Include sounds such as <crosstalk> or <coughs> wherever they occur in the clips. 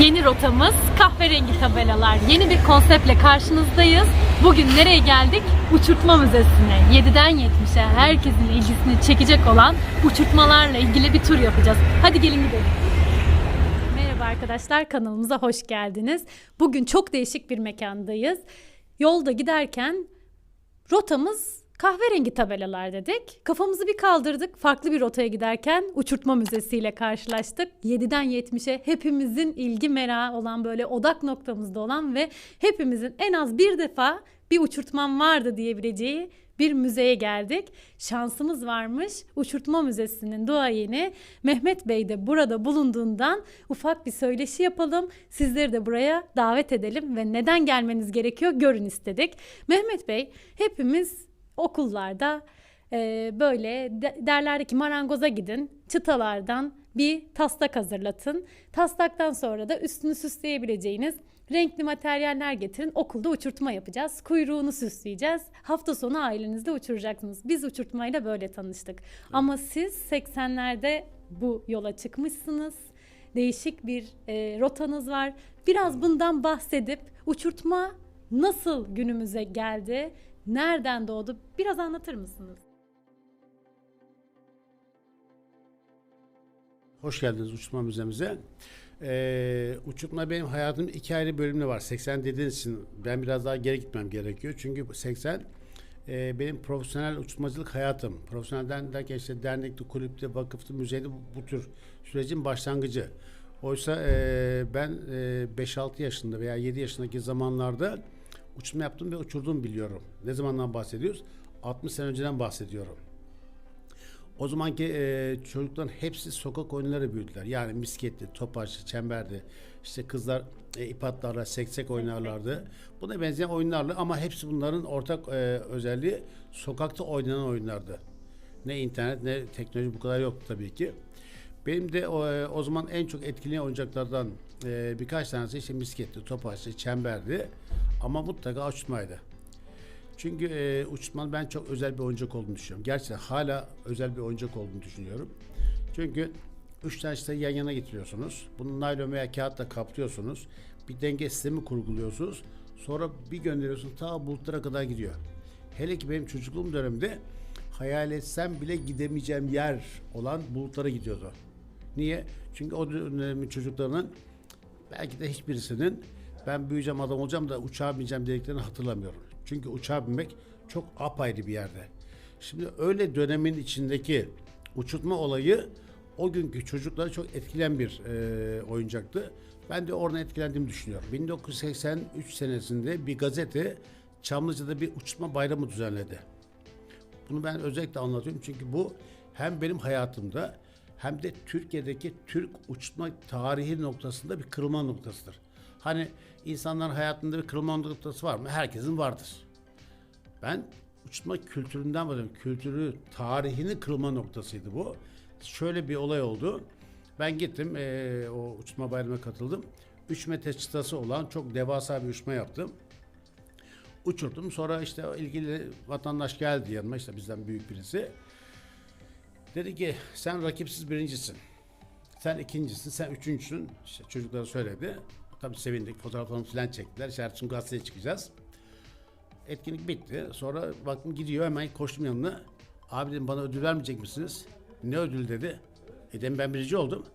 Yeni rotamız kahverengi tabelalar. Yeni bir konseptle karşınızdayız. Bugün nereye geldik? Uçurtma Müzesi'ne. 7'den 70'e herkesin ilgisini çekecek olan uçurtmalarla ilgili bir tur yapacağız. Hadi gelin gidelim. Merhaba arkadaşlar kanalımıza hoş geldiniz. Bugün çok değişik bir mekandayız. Yolda giderken rotamız kahverengi tabelalar dedik. Kafamızı bir kaldırdık. Farklı bir rotaya giderken uçurtma müzesiyle karşılaştık. 7'den 70'e hepimizin ilgi merağı olan böyle odak noktamızda olan ve hepimizin en az bir defa bir uçurtmam vardı diyebileceği bir müzeye geldik. Şansımız varmış. Uçurtma Müzesi'nin duayeni Mehmet Bey de burada bulunduğundan ufak bir söyleşi yapalım. Sizleri de buraya davet edelim ve neden gelmeniz gerekiyor görün istedik. Mehmet Bey hepimiz okullarda e, böyle de- derlerdi ki marangoza gidin çıtalardan bir taslak hazırlatın. Taslaktan sonra da üstünü süsleyebileceğiniz renkli materyaller getirin. Okulda uçurtma yapacağız. Kuyruğunu süsleyeceğiz. Hafta sonu ailenizle uçuracaksınız. Biz uçurtmayla böyle tanıştık. Ama siz 80'lerde bu yola çıkmışsınız. Değişik bir e, rotanız var. Biraz bundan bahsedip uçurtma nasıl günümüze geldi? Nereden doğdu? Biraz anlatır mısınız? Hoş geldiniz Uçurtma Müzemize. Ee, uçurtma benim hayatımın iki ayrı bölümü var. 80 dediğiniz için ben biraz daha geri gitmem gerekiyor. Çünkü 80 e, benim profesyonel uçurtmacılık hayatım. Profesyonelden derken işte dernekte, kulüpte, vakıfta, müzeyde bu, bu tür sürecin başlangıcı. Oysa e, ben e, 5-6 yaşında veya 7 yaşındaki zamanlarda uçurtma yaptım ve uçurdum biliyorum. Ne zamandan bahsediyoruz? 60 sene önceden bahsediyorum. O zamanki e, çocukların hepsi sokak oyunları büyüdüler. Yani misketli, topaç, çemberdi. İşte kızlar e, ip atlarla, seksek oynarlardı. Buna benzeyen oyunlarla ama hepsi bunların ortak e, özelliği sokakta oynanan oyunlardı. Ne internet ne teknoloji bu kadar yoktu tabii ki. Benim de o, e, o zaman en çok etkileyen oyuncaklardan e, birkaç tanesi işte misketli, topaçlı, çemberdi. Ama mutlaka uçurtmaydı. Çünkü e, uçurtmanın ben çok özel bir oyuncak olduğunu düşünüyorum. Gerçekten hala özel bir oyuncak olduğunu düşünüyorum. Çünkü üç tane işte yan yana getiriyorsunuz. Bunu naylon veya kağıtla kaplıyorsunuz. Bir denge sistemi kurguluyorsunuz. Sonra bir gönderiyorsunuz ta bulutlara kadar gidiyor. Hele ki benim çocukluğum döneminde hayal etsem bile gidemeyeceğim yer olan bulutlara gidiyordu. Niye? Çünkü o dönemin çocuklarının belki de hiçbirisinin ben büyüyeceğim adam olacağım da uçağa bineceğim dediklerini hatırlamıyorum. Çünkü uçağa binmek çok apayrı bir yerde. Şimdi öyle dönemin içindeki uçurtma olayı o günkü çocukları çok etkileyen bir e, oyuncaktı. Ben de oradan etkilendiğimi düşünüyorum. 1983 senesinde bir gazete Çamlıca'da bir uçurtma bayramı düzenledi. Bunu ben özellikle anlatıyorum çünkü bu hem benim hayatımda hem de Türkiye'deki Türk uçurtma tarihi noktasında bir kırılma noktasıdır. Hani insanların hayatında bir kırılma noktası var mı? Herkesin vardır. Ben uçurtma kültüründen bahsediyorum. Kültürü, tarihinin kırılma noktasıydı bu. Şöyle bir olay oldu. Ben gittim, eee, o uçurtma bayramına katıldım. 3 metre çıtası olan çok devasa bir uçurtma yaptım uçurdum. Sonra işte ilgili vatandaş geldi yanıma işte bizden büyük birisi. Dedi ki sen rakipsiz birincisin. Sen ikincisin, sen üçüncüsün. İşte çocuklara söyledi. Tabii sevindik. Fotoğraflarımızı falan çektiler. İşte gün gazeteye çıkacağız. Etkinlik bitti. Sonra baktım gidiyor hemen koştum yanına. Abi dedim bana ödül vermeyecek misiniz? Ne ödül dedi. E dedim ben birinci oldum.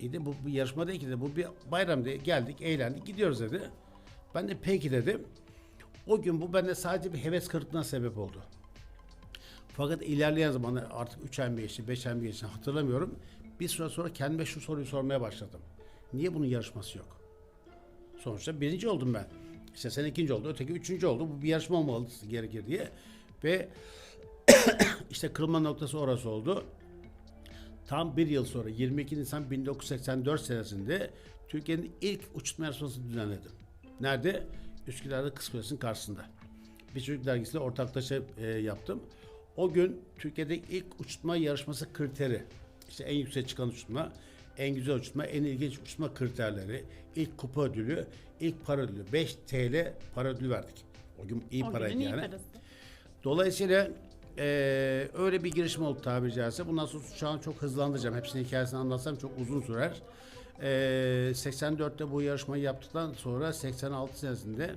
E de bu bir yarışma değil ki dedi. Bu bir bayram dedi. Geldik, eğlendik, gidiyoruz dedi. Ben de peki dedim. O gün bu bende sadece bir heves kırıklığına sebep oldu. Fakat ilerleyen zamanlar artık 3 ay mı geçti, 5 ay mı geçti hatırlamıyorum. Bir süre sonra kendime şu soruyu sormaya başladım. Niye bunun yarışması yok? Sonuçta birinci oldum ben. İşte sen ikinci oldu, öteki üçüncü oldu. Bu bir yarışma olmalı gerekir diye. Ve <coughs> işte kırılma noktası orası oldu. Tam bir yıl sonra 22 Nisan 1984 senesinde Türkiye'nin ilk uçurtma yarışmasını düzenledim. Nerede? Üsküdar'da Kız Kulesi'nin karşısında. Bir çocuk dergisiyle ortaklaşa e, yaptım. O gün Türkiye'de ilk uçurtma yarışması kriteri. İşte en yüksek çıkan uçurtma, en güzel uçurtma, en ilginç uçurtma kriterleri, ilk kupa ödülü, ilk para ödülü. 5 TL para ödülü verdik. O gün iyi O paraydı iyi yani. parası. Dolayısıyla eee, öyle bir girişim oldu tabiri caizse. Bundan sonra an çok hızlandıracağım. Hepsinin hikayesini anlatsam çok uzun sürer. Ee, 84'te bu yarışmayı yaptıktan sonra 86 senesinde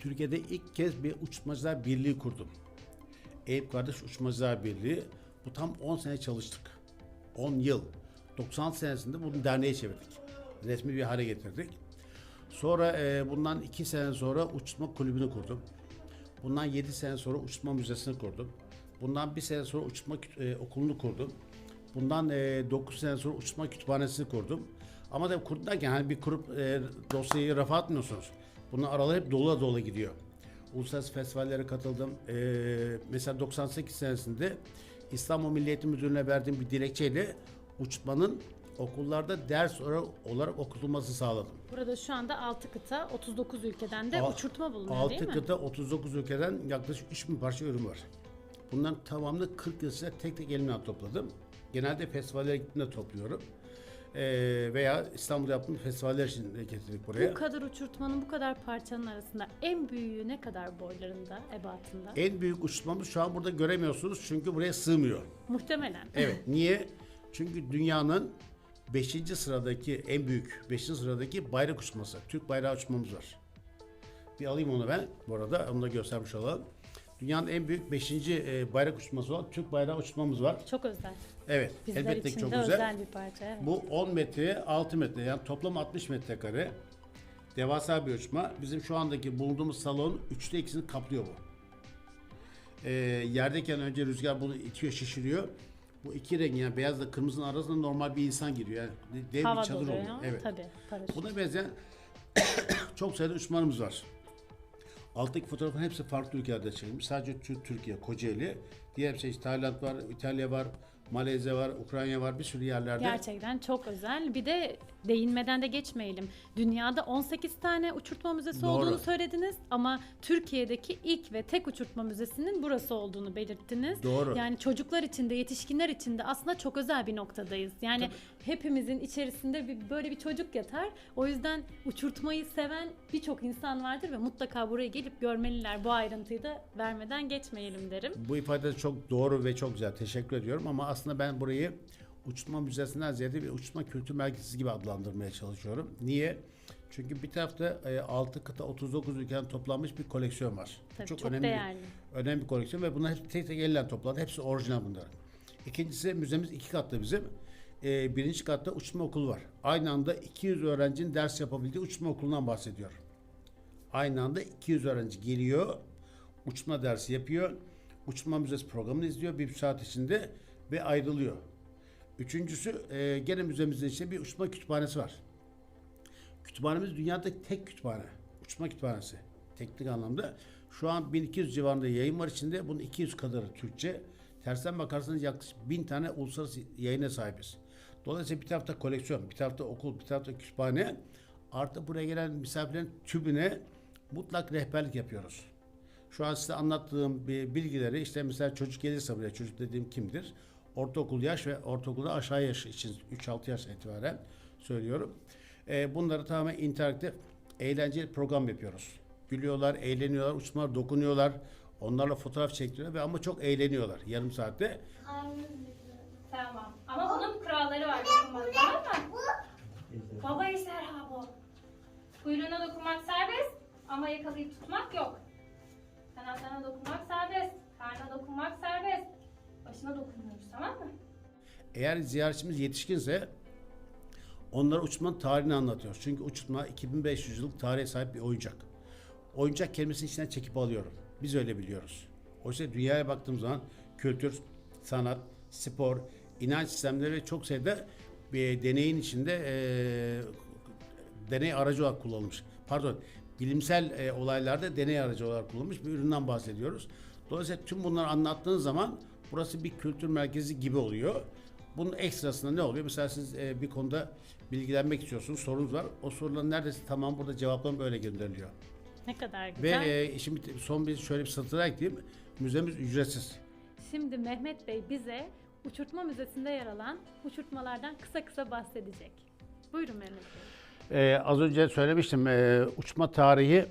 Türkiye'de ilk kez bir uçmacılar birliği kurdum. Eyüp Kardeş Uçmacılar Birliği. Bu tam 10 sene çalıştık. 10 yıl. 96 senesinde bunu derneğe çevirdik. Resmi bir hale getirdik. Sonra e, bundan 2 sene sonra uçma kulübünü kurdum. Bundan 7 sene sonra uçma müzesini kurdum. Bundan 1 sene sonra kü- e, okulunu kurdum. Bundan 9 sene sonra uçma kütüphanesini kurdum. Ama da kurdum hani bir kurup e, dosyayı rafa atmıyorsunuz. Bunun araları hep dolu dolu gidiyor. Uluslararası festivallere katıldım. E, mesela 98 senesinde İstanbul Milli Eğitim Müdürlüğü'ne verdiğim bir dilekçeyle uçmanın okullarda ders olarak, okutulması sağladım. Burada şu anda 6 kıta, 39 ülkeden de Al- uçurtma bulunuyor değil mi? kıta 39 ülkeden yaklaşık 3000 parça ürün var. Bunların tamamını 40 yıl içinde tek tek elimle topladım. Genelde festivallere gittiğimde topluyorum. Ee, veya İstanbul'da yaptığım festivaller için getirdik buraya. Bu kadar uçurtmanın bu kadar parçanın arasında en büyüğü ne kadar boylarında, ebatında? En büyük uçurtmamız şu an burada göremiyorsunuz çünkü buraya sığmıyor. Muhtemelen. Evet. Niye? Çünkü dünyanın 5. sıradaki en büyük 5. sıradaki bayrak uçması. Türk bayrağı uçmamız var. Bir alayım onu ben bu arada. Onu da göstermiş olalım. Dünyanın en büyük 5. bayrak uçması olan Türk bayrağı uçmamız var. Çok özel. Evet. Bizler elbette için çok de güzel. özel bir parça. Evet. Bu 10 metreye 6 metre yani toplam 60 metrekare. Devasa bir uçma. Bizim şu andaki bulunduğumuz salonun üçte ikisini kaplıyor bu. Ee, yerdeyken önce rüzgar bunu itiyor, şişiriyor. Bu iki renk yani beyazla kırmızının arasında normal bir insan giriyor. Yani dev Hava bir çadır doluyor. oluyor. Evet. Tabii. Paraşüt. Buna benzeyen <coughs> çok sayıda uçmanımız var. Alttaki fotoğrafın hepsi farklı ülkelerde çekilmiş. Sadece Tür- Türkiye, Kocaeli. Diğer şey işte Tayland var, İtalya var, Malezya var, Ukrayna var bir sürü yerlerde. Gerçekten çok özel. Bir de değinmeden de geçmeyelim. Dünyada 18 tane uçurtma müzesi Doğru. olduğunu söylediniz ama Türkiye'deki ilk ve tek uçurtma müzesinin burası olduğunu belirttiniz. Doğru. Yani çocuklar için de yetişkinler için de aslında çok özel bir noktadayız. Yani hepimizin içerisinde bir, böyle bir çocuk yatar. O yüzden uçurtmayı seven birçok insan vardır ve mutlaka buraya gelip görmeliler. Bu ayrıntıyı da vermeden geçmeyelim derim. Bu ifade çok doğru ve çok güzel. Teşekkür ediyorum ama aslında ben burayı uçma müzesinden ziyade bir uçma kültür merkezi gibi adlandırmaya çalışıyorum. Niye? Çünkü bir tarafta 6 kıta 39 ülkeden toplanmış bir koleksiyon var. Tabii, çok değerli. önemli bir koleksiyon ve bunlar hep tek tek elle toplandı. Hepsi orijinal bunlar. İkincisi müzemiz iki katlı bizim. Ee, birinci katta uçma okulu var. Aynı anda 200 öğrencinin ders yapabildiği uçma okulundan bahsediyor. Aynı anda 200 öğrenci geliyor, uçma dersi yapıyor, uçma müzesi programını izliyor bir saat içinde ve ayrılıyor. Üçüncüsü e, gene müzemizin içinde bir uçma kütüphanesi var. Kütüphanemiz dünyada tek kütüphane. Uçma kütüphanesi. Teknik anlamda. Şu an 1200 civarında yayın var içinde. Bunun 200 kadarı Türkçe. Tersten bakarsanız yaklaşık 1000 tane uluslararası yayına sahibiz. Dolayısıyla bir tarafta koleksiyon, bir tarafta okul, bir tarafta kütüphane. Artı buraya gelen misafirlerin tümüne mutlak rehberlik yapıyoruz. Şu an size anlattığım bilgileri işte mesela çocuk gelirse buraya çocuk dediğim kimdir? Ortaokul yaş ve ortaokulda aşağı yaş için 3-6 yaş itibaren söylüyorum. Ee, bunları tamamen interaktif eğlenceli program yapıyoruz. Gülüyorlar, eğleniyorlar, uçmalar, dokunuyorlar. Onlarla fotoğraf çektiriyorlar ve ama çok eğleniyorlar yarım saatte. Tamam. Ama bunun kuralları var dokunmak tamam mı? Baba ejderha bu. Kuyruğuna dokunmak serbest ama yakalayıp tutmak yok. Kanatlarına dokunmak serbest. Karnına dokunmak serbest. Başına dokunmuyoruz tamam mı? Eğer ziyaretçimiz yetişkinse onlara uçmanın tarihini anlatıyoruz. Çünkü uçurtma 2500 yıllık tarihe sahip bir oyuncak. Oyuncak kelimesini içinden çekip alıyorum. Biz öyle biliyoruz. Oysa dünyaya baktığımız zaman kültür, sanat, spor, inanç sistemleri ve çok sayıda bir deneyin içinde eee, deney aracı olarak kullanılmış. Pardon, bilimsel e, olaylarda deney aracı olarak kullanılmış bir üründen bahsediyoruz. Dolayısıyla tüm bunları anlattığınız zaman burası bir kültür merkezi gibi oluyor. Bunun ekstrasında ne oluyor? Mesela siz e, bir konuda bilgilenmek istiyorsunuz, sorunuz var. O soruların neredeyse tamam burada cevaplam böyle gönderiliyor. Ne kadar Ve güzel. e, şimdi son bir şöyle bir satır ekleyeyim. Müzemiz ücretsiz. Şimdi Mehmet Bey bize Uçurtma Müzesi'nde yer alan uçurtmalardan kısa kısa bahsedecek. Buyurun Mehmet Bey. Ee, az önce söylemiştim ee, uçma tarihi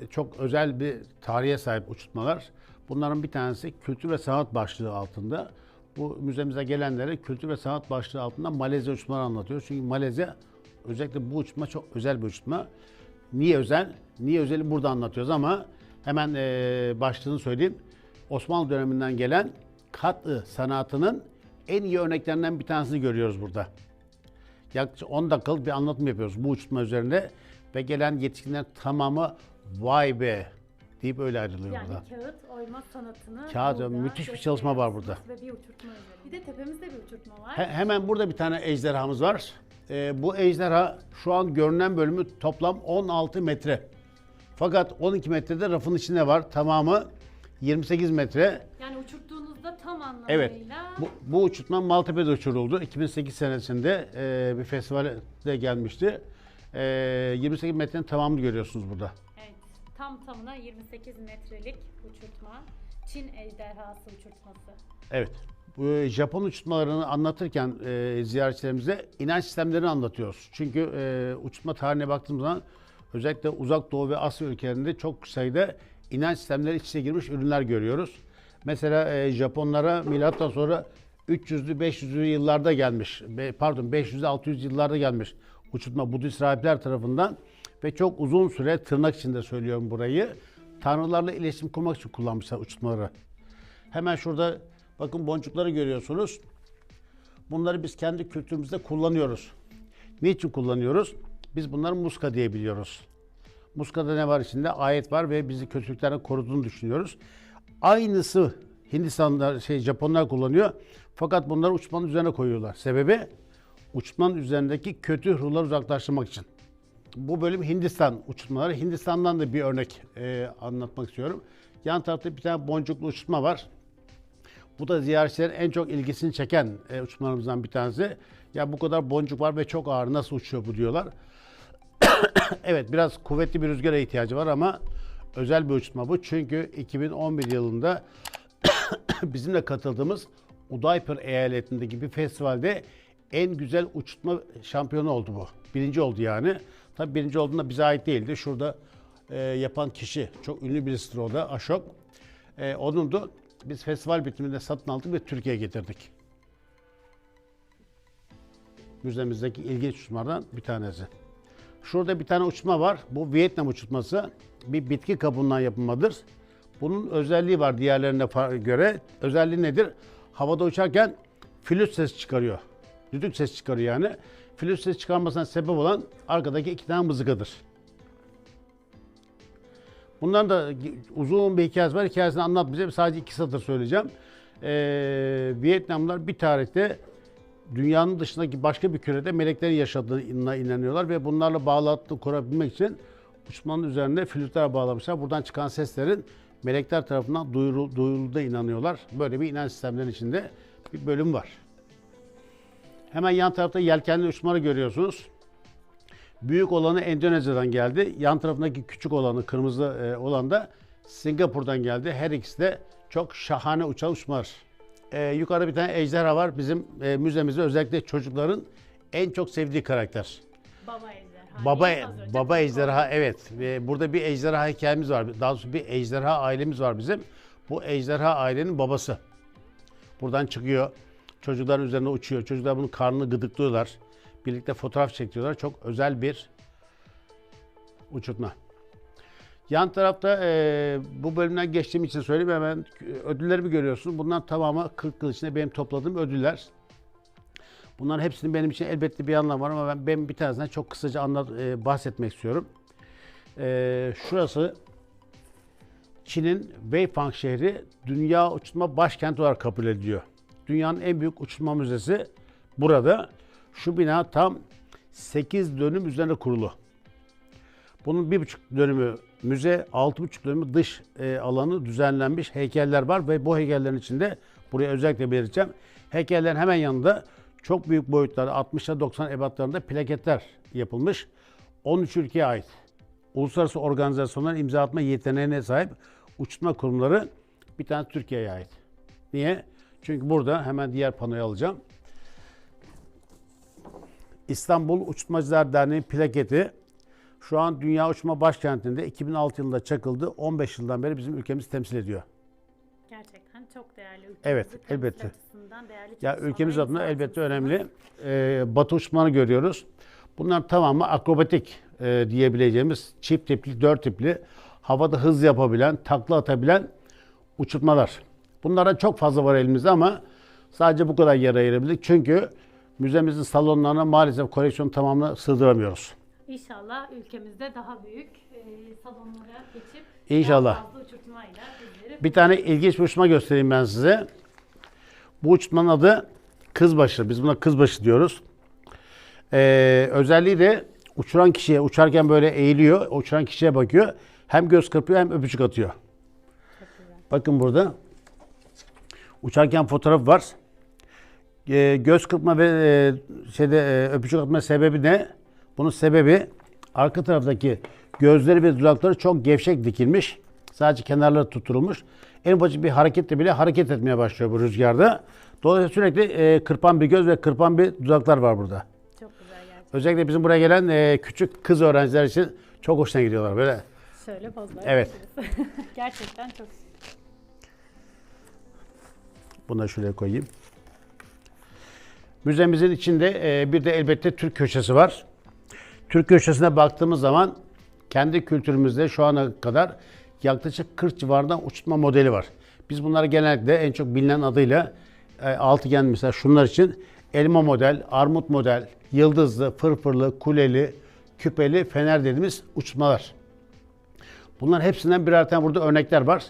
e, çok özel bir tarihe sahip uçurtmalar. Bunların bir tanesi kültür ve sanat başlığı altında. bu müzemize gelenlere kültür ve sanat başlığı altında Malezya uçmaları anlatıyoruz. Çünkü Malezya özellikle bu uçma çok özel bir uçma. Niye özel? Niye özeli burada anlatıyoruz ama hemen eee başlığını söyleyeyim. Osmanlı döneminden gelen katı sanatının en iyi örneklerinden bir tanesini görüyoruz burada. Yaklaşık 10 dakikalık bir anlatım yapıyoruz bu uçma üzerinde ve gelen yetişkinler tamamı vay be deyip öyle ayrılıyor Yani burada. kağıt oyma sanatını Kağıt, burada müthiş bir çalışma var gösteriyorsunuz Ve bir uçurtma üzerine. Bir de tepemizde bir uçurtma var. He- hemen burada bir tane ejderhamız var. Ee, bu ejderha şu an görünen bölümü toplam 16 metre. Fakat 12 metrede rafın içinde var. Tamamı 28 metre. Yani uçurttuğunuzda tam anlamıyla Evet. Bu, bu uçurtma Maltepe'de uçuruldu. 2008 senesinde e, bir festivale gelmişti. E, 28 metrenin tamamını görüyorsunuz burada. Tam tamına 28 metrelik uçurtma. Çin ejderhası uçurtması. Evet. Bu Japon uçurtmalarını anlatırken e, ziyaretçilerimize inanç sistemlerini anlatıyoruz. Çünkü e, uçurtma tarihine baktığımız zaman özellikle Uzak Doğu ve Asya ülkelerinde çok sayıda inanç sistemleri iç içe girmiş ürünler görüyoruz. Mesela e, Japonlara milattan sonra 300'lü 500'lü yıllarda gelmiş. Pardon 500'lü 600 yıllarda gelmiş uçurtma Budist rahipler tarafından ve çok uzun süre tırnak içinde söylüyorum burayı. Tanrılarla iletişim kurmak için kullanmışlar uçurtmaları. Hemen şurada bakın boncukları görüyorsunuz. Bunları biz kendi kültürümüzde kullanıyoruz. Niçin kullanıyoruz? Biz bunları muska diye biliyoruz. Muskada ne var içinde? Ayet var ve bizi kötülüklerden koruduğunu düşünüyoruz. Aynısı Hindistanlar, şey Japonlar kullanıyor. Fakat bunları uçmanın üzerine koyuyorlar. Sebebi uçmanın üzerindeki kötü ruhları uzaklaştırmak için. Bu bölüm Hindistan uçurtmaları. Hindistan'dan da bir örnek e, anlatmak istiyorum. Yan tarafta bir tane boncuklu uçurtma var. Bu da ziyaretçilerin en çok ilgisini çeken e, uçurtmalarımızdan bir tanesi. Ya bu kadar boncuk var ve çok ağır nasıl uçuyor bu diyorlar. <coughs> evet biraz kuvvetli bir rüzgara ihtiyacı var ama özel bir uçurtma bu. Çünkü 2011 yılında <coughs> bizimle katıldığımız Udaipur eyaletindeki bir festivalde en güzel uçurtma şampiyonu oldu bu. Birinci oldu yani. Tabii birinci olduğunda bize ait değildi. Şurada e, yapan kişi çok ünlü birisidir o da Aşok. E, onun da biz festival bitiminde satın aldık ve Türkiye'ye getirdik. Müzemizdeki ilginç uçmalardan bir tanesi. Şurada bir tane uçma var. Bu Vietnam uçurtması. Bir bitki kabuğundan yapılmadır. Bunun özelliği var diğerlerine göre. Özelliği nedir? Havada uçarken flüt ses çıkarıyor. Düdük ses çıkarıyor yani. Flüt ses çıkarmasına sebep olan arkadaki iki tane mızıkadır. Bundan da uzun bir hikayesi var. Hikayesini anlat bize. Sadece iki satır söyleyeceğim. Ee, Vietnamlılar bir tarihte dünyanın dışındaki başka bir kürede meleklerin yaşadığına inanıyorlar ve bunlarla bağlantı kurabilmek için uçmanın üzerine flütler bağlamışlar. Buradan çıkan seslerin melekler tarafından duyuru, duyulduğuna inanıyorlar. Böyle bir inanç sistemlerinin içinde bir bölüm var. Hemen yan tarafta yelkenli uçmaları görüyorsunuz. Büyük olanı Endonezya'dan geldi. Yan tarafındaki küçük olanı, kırmızı e, olan da Singapur'dan geldi. Her ikisi de çok şahane uçan uçmalar. E, yukarıda bir tane ejderha var. Bizim e, müzemizde özellikle çocukların en çok sevdiği karakter. Baba ejderha. Baba baba ejderha evet. Ve burada bir ejderha hikayemiz var. Daha doğrusu bir ejderha ailemiz var bizim. Bu ejderha ailenin babası. Buradan çıkıyor. Çocukların üzerine uçuyor. Çocuklar bunun karnını gıdıklıyorlar. Birlikte fotoğraf çekiyorlar. Çok özel bir uçurtma. Yan tarafta e, bu bölümden geçtiğim için söyleyeyim hemen ödüllerimi görüyorsunuz. Bunlar tamamı 40 yıl içinde benim topladığım ödüller. Bunların hepsinin benim için elbette bir anlamı var ama ben, ben bir tanesinden çok kısaca anlat, e, bahsetmek istiyorum. E, şurası Çin'in Weifang şehri dünya uçurtma başkenti olarak kabul ediliyor. Dünyanın en büyük uçurtma müzesi burada. Şu bina tam 8 dönüm üzerine kurulu. Bunun bir buçuk dönümü müze, altı buçuk dönümü dış e, alanı düzenlenmiş heykeller var ve bu heykellerin içinde buraya özellikle belirteceğim. Heykellerin hemen yanında çok büyük boyutlarda 60'a 90 ebatlarında plaketler yapılmış. 13 ülkeye ait. Uluslararası organizasyonların imza atma yeteneğine sahip uçurtma kurumları bir tane Türkiye'ye ait. Niye? Çünkü burada hemen diğer panoyu alacağım. İstanbul Uçurtmacılar Derneği plaketi şu an Dünya Uçma Başkenti'nde 2006 yılında çakıldı. 15 yıldan beri bizim ülkemizi temsil ediyor. Gerçekten çok değerli. Ülkemizi Evet, elbette. değerli Ya ülkemiz adına elbette önemli. Ee, batı uçmanı görüyoruz. Bunlar tamamı akrobatik e, diyebileceğimiz çift tipli, dört tipli, havada hız yapabilen, takla atabilen uçurtmalar. Bunlardan çok fazla var elimizde ama sadece bu kadar yer ayırabildik. Çünkü müzemizin salonlarına maalesef koleksiyon tamamını sığdıramıyoruz. İnşallah ülkemizde daha büyük e, salonlara geçip İnşallah. daha fazla uçurtmayla bizleri Bir tane ilginç bir uçurtma göstereyim ben size. Bu uçurtmanın adı kızbaşı. Biz buna kızbaşı diyoruz. Ee, özelliği de uçuran kişiye, uçarken böyle eğiliyor, uçuran kişiye bakıyor. Hem göz kırpıyor hem öpücük atıyor. Bakın burada. Uçarken fotoğraf var. Ee, göz kırpma ve e, şeyde e, öpücük atma sebebi ne? Bunun sebebi arka taraftaki gözleri ve dudakları çok gevşek dikilmiş. Sadece kenarları tutturulmuş. En ufacık bir harekette bile hareket etmeye başlıyor bu rüzgarda. Dolayısıyla sürekli e, kırpan bir göz ve kırpan bir dudaklar var burada. çok güzel gerçekten. Özellikle bizim buraya gelen e, küçük kız öğrenciler için çok hoşuna gidiyorlar böyle. Şöyle pozlar Evet. <laughs> gerçekten çok Da şuraya koyayım. Müzemizin içinde e, bir de elbette Türk köşesi var. Türk köşesine baktığımız zaman kendi kültürümüzde şu ana kadar yaklaşık 40 civarında uçurtma modeli var. Biz bunları genellikle en çok bilinen adıyla e, altıgen mesela şunlar için elma model, armut model, yıldızlı, fırfırlı, kuleli, küpeli, fener dediğimiz uçurtmalar. Bunların hepsinden birer tane burada örnekler var.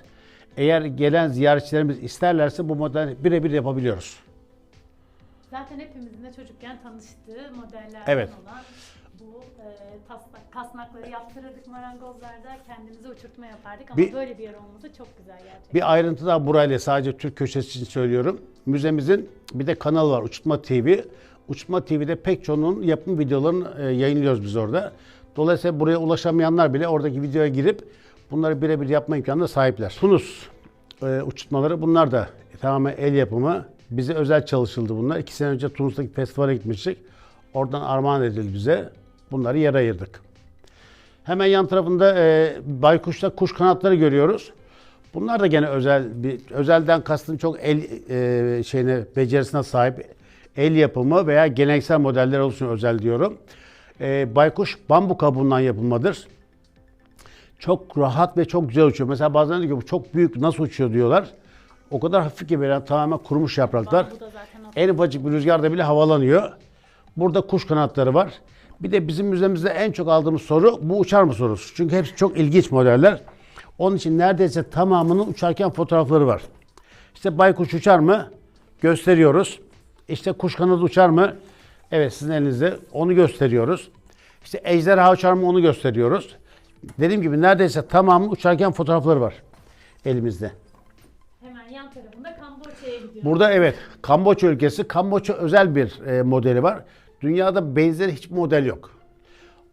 Eğer gelen ziyaretçilerimiz isterlerse bu model birebir yapabiliyoruz. Zaten hepimizin de çocukken tanıştığı modellerden Evet. olan bu e, kasnakları yaptırırdık marangozlarda kendimize uçurtma yapardık ama Bir- böyle bir yer olması çok güzel gerçekten. Bir ayrıntı daha burayla sadece Türk köşesi için söylüyorum. Müzemizin bir de kanalı var Uçurtma TV. Uçurtma TV'de pek çoğunun yapım videolarını e, yayınlıyoruz biz orada. Dolayısıyla buraya ulaşamayanlar bile oradaki videoya girip bunları birebir yapma imkanına sahipler. Tunus e, uçurtmaları bunlar da tamamen el yapımı. Bize özel çalışıldı bunlar. İki sene önce Tunus'taki festivale gitmiştik. Oradan armağan edildi bize. Bunları yer ayırdık. Hemen yan tarafında e, baykuşta kuş kanatları görüyoruz. Bunlar da gene özel bir özelden kastım çok el e, şeyine becerisine sahip el yapımı veya geleneksel modeller olsun özel diyorum. E, baykuş bambu kabuğundan yapılmadır. Çok rahat ve çok güzel uçuyor. Mesela bazen diyor ki bu çok büyük nasıl uçuyor diyorlar. O kadar hafif ki böyle tamamen kurumuş yapraklar. En ufacık bir rüzgarda bile havalanıyor. Burada kuş kanatları var. Bir de bizim müzemizde en çok aldığımız soru bu uçar mı sorusu. Çünkü hepsi çok ilginç modeller. Onun için neredeyse tamamının uçarken fotoğrafları var. İşte baykuş uçar mı? Gösteriyoruz. İşte kuş kanadı uçar mı? Evet sizin elinizde onu gösteriyoruz. İşte ejderha uçar mı onu gösteriyoruz. Dediğim gibi neredeyse tamamı uçarken fotoğrafları var elimizde. Hemen yan tarafında Kamboçya'ya gidiyoruz. Burada evet Kamboçya ülkesi. Kamboçya özel bir e, modeli var. Dünyada benzeri hiçbir model yok.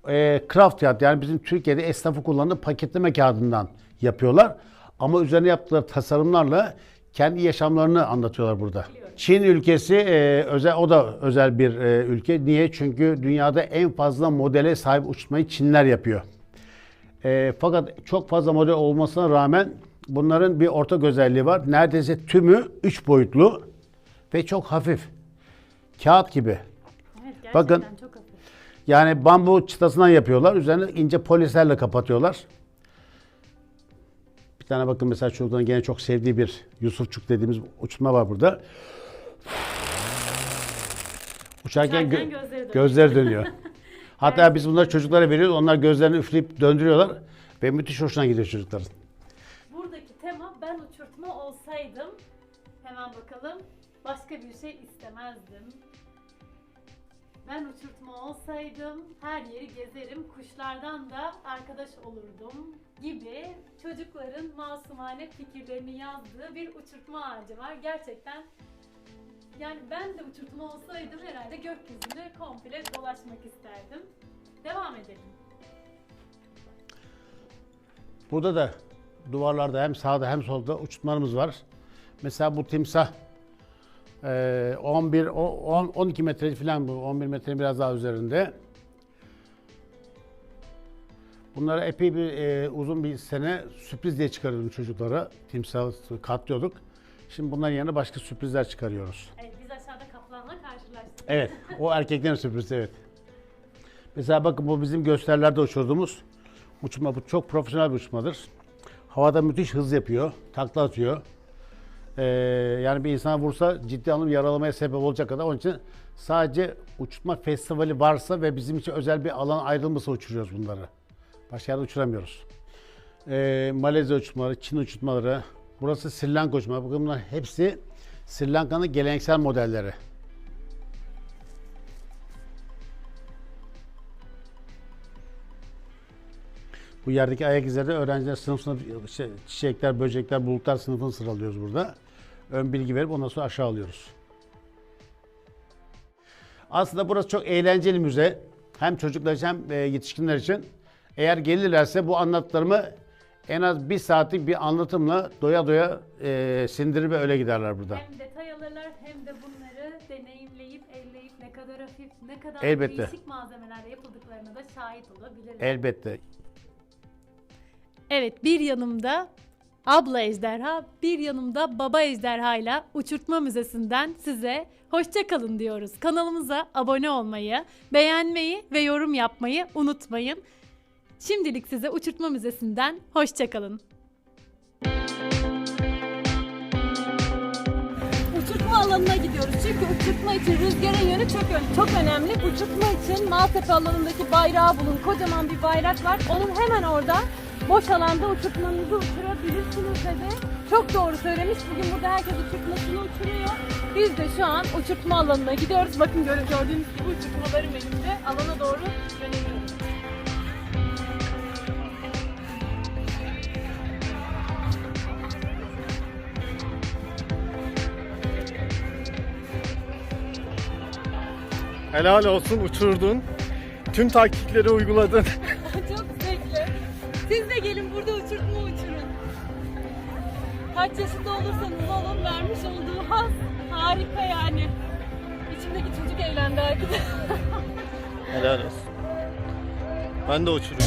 E, craft kağıt yani bizim Türkiye'de esnafı kullandığı paketleme kağıdından yapıyorlar. Ama üzerine yaptıkları tasarımlarla kendi yaşamlarını anlatıyorlar burada. Çin ülkesi e, özel o da özel bir e, ülke. Niye? Çünkü dünyada en fazla modele sahip uçmayı Çinler yapıyor. E, fakat çok fazla model olmasına rağmen bunların bir ortak özelliği var. Neredeyse tümü 3 boyutlu ve çok hafif. Kağıt gibi. Evet Bakın. çok hafif. Yani bambu çıtasından yapıyorlar. Üzerine ince poliserle kapatıyorlar. Bir tane bakın mesela çocukların gene çok sevdiği bir Yusufçuk dediğimiz uçurma var burada. Uçarken, Uçarken gö- gözleri dönüyor. gözleri dönüyor. <laughs> Hatta biz bunları çocuklara veriyoruz. Onlar gözlerini üfleyip döndürüyorlar. Ve müthiş hoşuna gidiyor çocukların. Buradaki tema ben uçurtma olsaydım hemen bakalım başka bir şey istemezdim. Ben uçurtma olsaydım her yeri gezerim, kuşlardan da arkadaş olurdum gibi çocukların masumane fikirlerini yazdığı bir uçurtma ağacı var. Gerçekten yani ben de uçurtma olsaydım herhalde gökyüzünde komple dolaşmak isterdim. Devam edelim. Burada da duvarlarda hem sağda hem solda uçurtmalarımız var. Mesela bu timsah eee, 11 o- 10 12 metre falan bu 11 metrenin biraz daha üzerinde. Bunlara epey bir eee, uzun bir sene sürpriz diye çıkarıyordum çocuklara. Timsah katlıyorduk. Şimdi bunların yerine başka sürprizler çıkarıyoruz. Evet, o erkeklerin sürprizi evet. Mesela bakın bu bizim gösterilerde uçurduğumuz uçma. Bu çok profesyonel bir uçmadır. Havada müthiş hız yapıyor, takla atıyor. Ee, yani bir insana vursa ciddi anlamda yaralamaya sebep olacak kadar. Onun için sadece uçurtma festivali varsa ve bizim için özel bir alan ayrılmışsa uçuruyoruz bunları. Başka yerde uçuramıyoruz. Ee, Malezya uçurtmaları, Çin uçurtmaları, burası Sri Lanka uçurtmaları. Bakın bunlar hepsi Sri Lanka'nın geleneksel modelleri. Bu yerdeki ayak izleri öğrenciler sınıf sınıf şey, çiçekler, böcekler, bulutlar sınıfını sıralıyoruz burada. Ön bilgi verip ondan sonra aşağı alıyoruz. Aslında burası çok eğlenceli müze. Hem çocuklar için hem e, yetişkinler için. Eğer gelirlerse bu anlattıklarımı en az bir saatlik bir anlatımla doya doya e, sindirip öyle giderler burada. Hem detay alırlar hem de bunları deneyimleyip, elleyip ne kadar hafif, ne kadar Elbette. değişik malzemelerle yapıldıklarına da şahit olabilirler. Elbette. Evet bir yanımda abla ejderha, bir yanımda baba ejderha Uçurtma Müzesi'nden size hoşça kalın diyoruz. Kanalımıza abone olmayı, beğenmeyi ve yorum yapmayı unutmayın. Şimdilik size Uçurtma Müzesi'nden hoşça kalın. Uçurtma alanına gidiyoruz. Çünkü uçurtma için rüzgarın yönü çok çok önemli. Uçurtma için Maltepe alanındaki bayrağı bulun. Kocaman bir bayrak var. Onun hemen orada boş alanda uçurtmanızı uçurabilirsiniz dedi. Çok doğru söylemiş. Bugün burada herkes uçurtmasını uçuruyor. Biz de şu an uçurtma alanına gidiyoruz. Bakın gör- gördüğünüz gibi uçurtmalarım elimde. Alana doğru yöneliyoruz. Helal olsun uçurdun. Tüm taktikleri uyguladın. <laughs> Kaç yaşında olursanız olun vermiş olduğu haz harika yani. İçimdeki çocuk eğlendi arkadaşlar. Helal olsun. Ben de uçuruyorum.